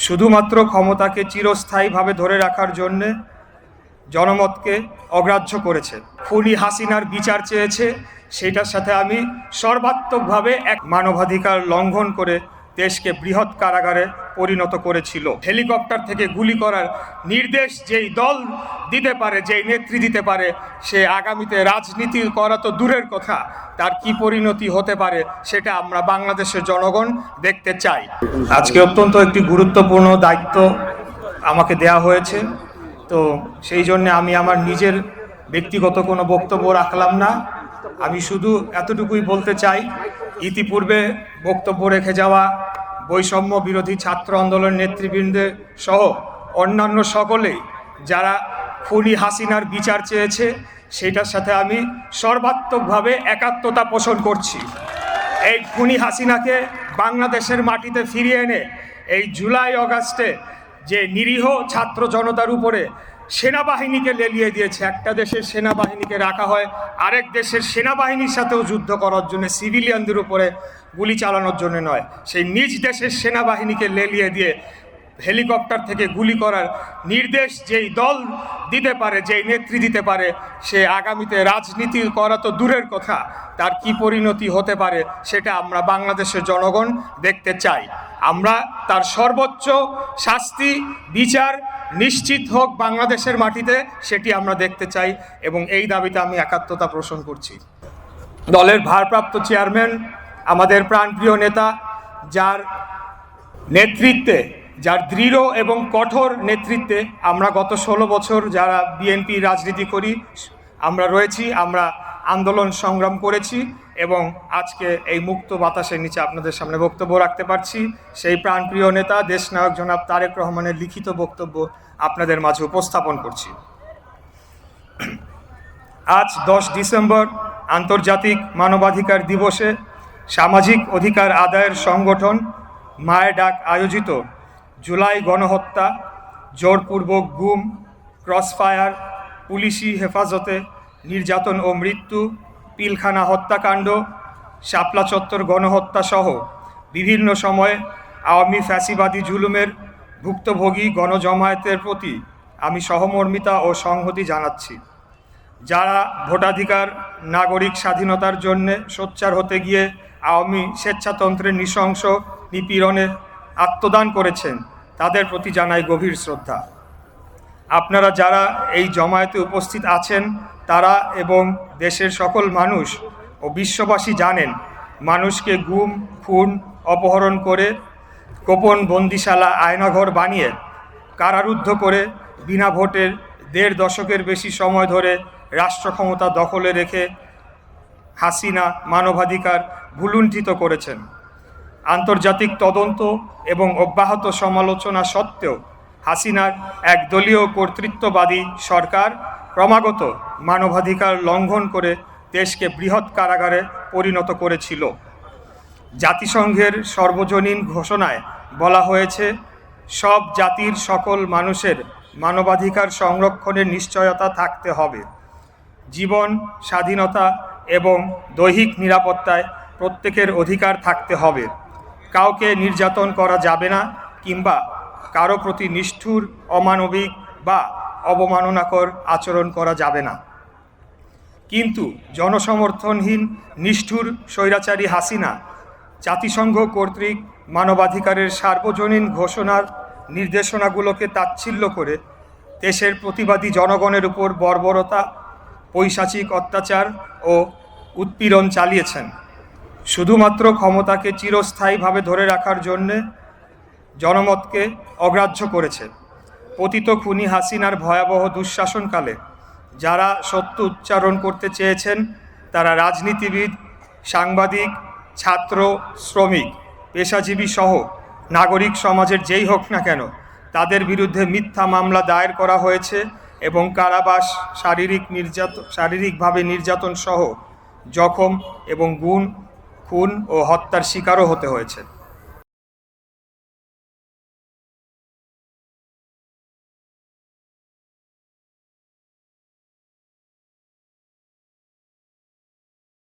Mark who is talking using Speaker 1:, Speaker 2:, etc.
Speaker 1: শুধুমাত্র ক্ষমতাকে চিরস্থায়ীভাবে ধরে রাখার জন্যে জনমতকে অগ্রাহ্য করেছে। খুনি হাসিনার বিচার চেয়েছে, সেটার সাথে আমি সর্বাত্মকভাবে এক মানবাধিকার লঙ্ঘন করে দেশকে বৃহৎ কারাগারে পরিণত করেছিল। হেলিকপ্টার থেকে গুলি করার নির্দেশ যেই দল দিতে পারে, যেই নেত্রী দিতে পারে, সে আগামীতে রাজনীতি করা তো দূরের কথা। তার কি পরিণতি হতে পারে সেটা আমরা বাংলাদেশের জনগণ দেখতে চাই। আজকে অত্যন্ত একটি গুরুত্বপূর্ণ দায়িত্ব আমাকে দেয়া হয়েছে। তো সেই জন্য আমি আমার নিজের ব্যক্তিগত কোনো বক্তব্য রাখলাম না। আমি শুধু এতটুকুই বলতে চাই, ইতিপূর্বে বক্তব্য রেখে যাওয়া বৈষম্য বিরোধী ছাত্র আন্দোলন নেতৃবৃন্দের সহ অন্যান্য সকলেই যারা খুনি হাসিনার বিচার চেয়েছে, সেটার সাথে আমি সর্বাত্মকভাবে একাত্মতা পোষণ করছি। এই খুনি হাসিনাকে বাংলাদেশের মাটিতে ফিরিয়ে এনে এই জুলাই অগাস্টে যে নিরীহ ছাত্র জনতার উপরে সেনাবাহিনীকে লেলিয়ে দিয়েছে। একটা দেশের সেনাবাহিনীকে রাখা হয়, আরেক দেশের সেনাবাহিনীর সাথেও যুদ্ধ করার জন্য, সিভিলিয়ানদের উপরে গুলি চালানোর জন্য নয়। সেই নিজ দেশের সেনাবাহিনীকে লেলিয়ে দিয়ে হেলিকপ্টার থেকে গুলি করার নির্দেশ যেই দল দিতে পারে, যেই নেত্রী দিতে পারে, সে আগামীতে রাজনীতি করা তো দূরের কথা। তার কি পরিণতি হতে পারে সেটা আমরা বাংলাদেশের জনগণ দেখতে চাই। আমরা তার সর্বোচ্চ শাস্তি, বিচার নিশ্চিত হোক বাংলাদেশের মাটিতে, সেটি আমরা দেখতে চাই এবং এই দাবিতে আমি একাত্মতা পোষণ করছি। দলের ভারপ্রাপ্ত চেয়ারম্যান, আমাদের প্রাণপ্রিয় নেতা, যার নেতৃত্বে, যার দৃঢ় এবং কঠোর নেতৃত্বে আমরা গত ষোলো বছর যারা বিএনপি রাজনীতি করি, আমরা রয়েছি, আমরা আন্দোলন সংগ্রাম করেছি এবং আজকে এই মুক্ত বাতাসের নিচে আপনাদের সামনে বক্তব্য রাখতে পারছি। সেই প্রাণপ্রিয় নেতা দেশনায়ক জনাব তারেক রহমানের লিখিত বক্তব্য আপনাদের মাঝে উপস্থাপন করছি। আজ দশ ডিসেম্বর, আন্তর্জাতিক মানবাধিকার দিবসে সামাজিক অধিকার আদায়ের সংগঠন মায়ের ডাক আয়োজিত জুলাই গণহত্যা, জোরপূর্বক গুম, ক্রসফায়ার, পুলিশি হেফাজতে নির্যাতন ও মৃত্যু, পিলখানা হত্যাকাণ্ড, শাপলা চত্বর গণহত্যা সহ বিভিন্ন সময়ে আওয়ামী ফ্যাসিবাদী জুলুমের ভুক্তভোগী গণজমায়েতের প্রতি আমি সহমর্মিতা ও সংহতি জানাচ্ছি। যারা ভোটাধিকার, নাগরিক স্বাধীনতার জন্যে সোচ্চার হতে গিয়ে আওয়ামী স্বেচ্ছাতন্ত্রের নৃশংস নিপীড়নে আত্মদান করেছেন, তাদের প্রতি জানাই গভীর শ্রদ্ধা। আপনারা যারা এই জমায়েতে উপস্থিত আছেন, তারা এবং দেশের সকল মানুষ ও বিশ্ববাসী জানেন, মানুষকে গুম, খুন, অপহরণ করে গোপন বন্দিশালা, আয়নাঘর বানিয়ে কারারুদ্ধ করে বিনা ভোটের দেড় দশকের বেশি সময় ধরে রাষ্ট্র ক্ষমতা দখলে রেখে হাসিনা মানবাধিকার ভুলুণ্ঠিত করেছেন। আন্তর্জাতিক তদন্ত এবং অব্যাহত সমালোচনা সত্ত্বেও হাসিনার একদলীয় কর্তৃত্ববাদী সরকার ক্রমাগত মানবাধিকার লঙ্ঘন করে দেশকে বৃহৎ কারাগারে পরিণত করেছিল। জাতিসংঘের সর্বজনীন ঘোষণায় বলা হয়েছে, সব জাতির সকল মানুষের মানবাধিকার সংরক্ষণের নিশ্চয়তা থাকতে হবে। জীবন, স্বাধীনতা এবং দৈহিক নিরাপত্তায় প্রত্যেকের অধিকার থাকতে হবে। কাউকে নির্যাতন করা যাবে না কিংবা কারও প্রতি নিষ্ঠুর, অমানবিক বা অবমাননাকর আচরণ করা যাবে না। কিন্তু জনসমর্থনহীন, নিষ্ঠুর স্বৈরাচারী হাসিনা জাতিসংঘ কর্তৃক মানবাধিকারের সার্বজনীন ঘোষণার নির্দেশনাগুলোকে তাচ্ছিল্য করে দেশের প্রতিবাদী জনগণের উপর বর্বরতা, পৈশাচিক অত্যাচার ও উৎপীড়ন চালিয়েছেন। শুধুমাত্র ক্ষমতাকে চিরস্থায়ীভাবে ধরে রাখার জন্যে জনমতকে অগ্রাহ্য করেছে। পতিত খুনি হাসিনার ভয়াবহ দুঃশাসনকালে যারা সত্য উচ্চারণ করতে চেয়েছেন, তারা রাজনীতিবিদ, সাংবাদিক, ছাত্র, শ্রমিক, পেশাজীবী সহ নাগরিক সমাজের যেই হোক না কেন তাদের বিরুদ্ধে মিথ্যা মামলা দায়ের করা হয়েছে এবং কারাবাস, শারীরিক নির্যাতন শারীরিকভাবে নির্যাতন সহ জখম এবং গুণ, খুন ও হত্যার শিকারও হতে হয়েছে।